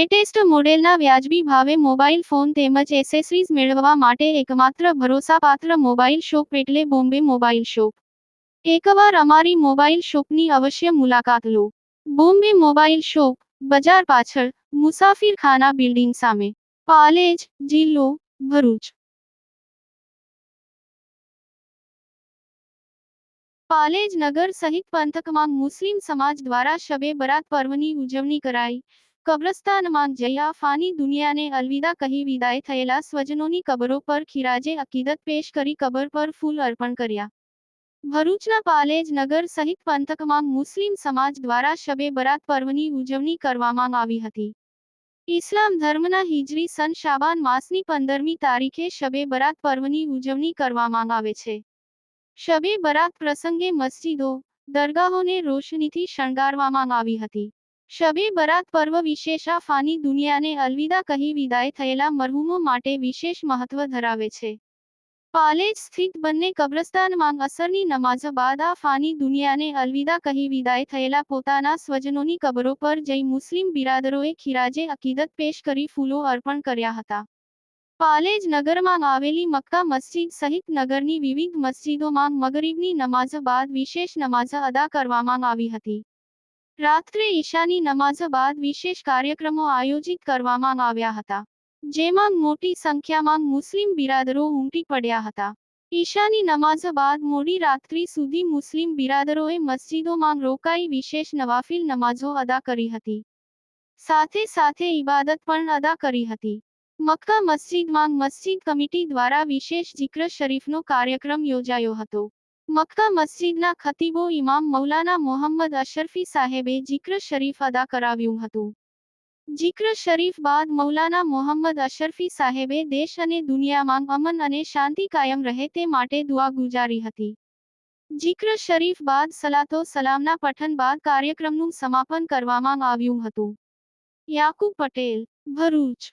Latest મોડેલના વ્યાજબી ભાવે મોબાઈલ ફોન તેમજ એસેસરીઝ મેળવવા માટે એકમાત્ર ભરોસાપાત્ર મોબાઈલ શોપ એટલે બોમ્બે મોબાઈલ શોપ. એકવાર અમારી મોબાઈલ શોપની અવશ્ય મુલાકાત લો. બોમ્બે મોબાઈલ શોપ, બજાર પાછળ, મુસાફિરખાના બિલ્ડિંગ સામે. પાલેજ, જિલ્લો, ભરૂચ. પાલેજ નગર સહિત પંથકમાં મુસ્લિમ સમાજ દ્વારા શબે બરાત પર્વની ઉજવણી કરાઈ. કબ્રસ્તાનમાં જઈ ફાની દુનિયાને અલવિદા કહી વિદાય થયેલા સ્વજનોની કબરો પર ખીરાજે અકીદત પેશ કરી કબર પર ફૂલ અર્પણ કર્યા. ભરૂચના પાલેજ નગર સહિત પંથકમાં મુસ્લિમ સમાજ દ્વારા શબે બરાત પર્વની ઉજવણી કરવામાં આવી હતી. ઇસ્લામ ધર્મના હિજરી સન શાબાન માસની પંદરમી તારીખે શબે બરાત પર્વની ઉજવણી કરવામાં આવે છે. શબે બરાત પ્રસંગે મસ્જિદો, દરગાહોને રોશનીથી શણગારવામાં આવી હતી. શબે બરાત પર્વ વિશેષ આ ફાની દુનિયાને અલવિદા કહી વિદાય થયેલા મરહુમો માટે વિશેષ મહત્વ ધરાવે છે. પાલેજ સ્થિત બંને કબ્રસ્તાનમાં અસરની નમાઝ બાદ આ ફાની દુનિયાને અલવિદા કહી વિદાય થયેલા પોતાના સ્વજનોની કબરો પર જઈ મુસ્લિમ બિરાદરોએ ખીરાજે અકીદત પેશ કરી ફૂલો અર્પણ કર્યા હતા. પાલેજ નગરમાં આવેલી મક્કા મસ્જિદ સહિત નગરની વિવિધ મસ્જિદોમાં મગરીબની નમાઝ બાદ વિશેષ નમાઝ અદા કરવામાં આવી હતી. રાત્રે ઈશાની નમાઝ બાદ વિશેષ કાર્યક્રમો આયોજિત કરવામાં આવ્યા હતા, જેમાં મોટી સંખ્યામાં મુસ્લિમ બિરાદરો ઉમટી પડ્યા હતા. ઈશાની નમાઝ બાદ મોડી રાત્રિ સુધી મુસ્લિમ બિરાદરોએ મસ્જિદોમાં રોકાઈ વિશેષ નવાફિલ નમાઝો અદા કરી હતી. સાથે સાથે ઇબાદત પણ અદા કરી હતી. મક્કા મસ્જિદમાં મસ્જિદ કમિટી દ્વારા વિશેષ જિક્ર શરીફનો કાર્યક્રમ યોજાયો હતો. મક્કા મસ્જિદના ખતીબો ઇમામ મૌલાના મોહમ્મદ અશરફી સાહેબે જિક્ર શરીફ અદા કરાવ્યું હતું. જિક્ર શરીફ બાદ મૌલાના મોહમ્મદ અશરફી સાહેબે દેશ અને દુનિયામાં અમન અને શાંતિ કાયમ રહે તે માટે દુઆ ગુજારી હતી. જિક્ર શરીફ બાદ સલાતો સલામના પઠન બાદ કાર્યક્રમનું સમાપન કરવામાં આવ્યું હતું. યાકુબ પટેલ, ભરૂચ.